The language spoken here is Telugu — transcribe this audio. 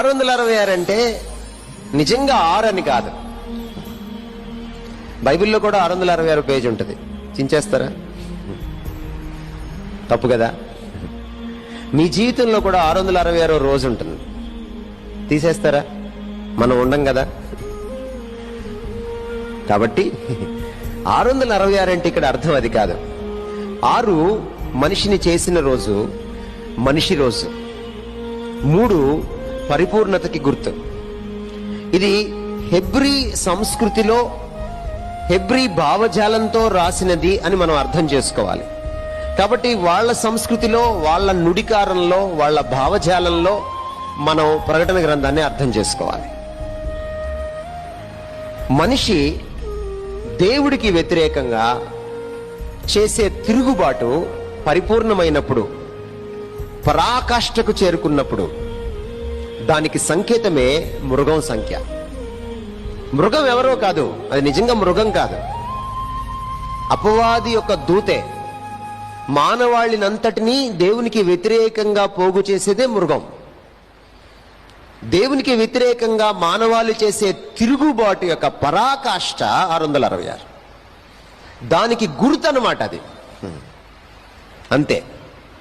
ఆరు వందల అరవై ఆరు అంటే నిజంగా ఆరు అని కాదు. బైబిల్లో కూడా ఆరు వందల అరవై ఆరు పేజ్ ఉంటుంది. చించేస్తారా? తప్పు కదా. మీ జీవితంలో కూడా ఆరు వందల అరవై ఆరో రోజు ఉంటుంది. తీసేస్తారా? మనం ఉండం కదా. కాబట్టి ఆరు వందల అరవై ఆరు అంటే ఇక్కడ అర్థం అది కాదు. ఆరు మనిషిని చేసిన రోజు మనిషి రోజు. మూడు పరిపూర్ణతకి గుర్తు. ఇది హెబ్రీ సంస్కృతిలో హెబ్రీ భావజాలంతో రాసినది అని మనం అర్థం చేసుకోవాలి. కాబట్టి వాళ్ళ సంస్కృతిలో వాళ్ళ నుడికారంలో వాళ్ళ భావజాలంలో మనం ప్రకటన గ్రంథాన్ని అర్థం చేసుకోవాలి. మనిషి దేవుడికి వ్యతిరేకంగా చేసే తిరుగుబాటు పరిపూర్ణమైనప్పుడు పరాకాష్ఠకు చేరుకున్నప్పుడు దానికి సంకేతమే మృగం సంఖ్య. మృగం ఎవరో కాదు అది నిజంగా మృగం కాదు. అపవాది యొక్క దూతే మానవాళినంతటినీ దేవునికి వ్యతిరేకంగా పోగు చేసేదే మృగం. దేవునికి వ్యతిరేకంగా మానవాళి చేసే తిరుగుబాటు యొక్క పరాకాష్ట ఆరు వందల అరవై ఆరు. దానికి గుర్తు అనమాట అది. అంతే.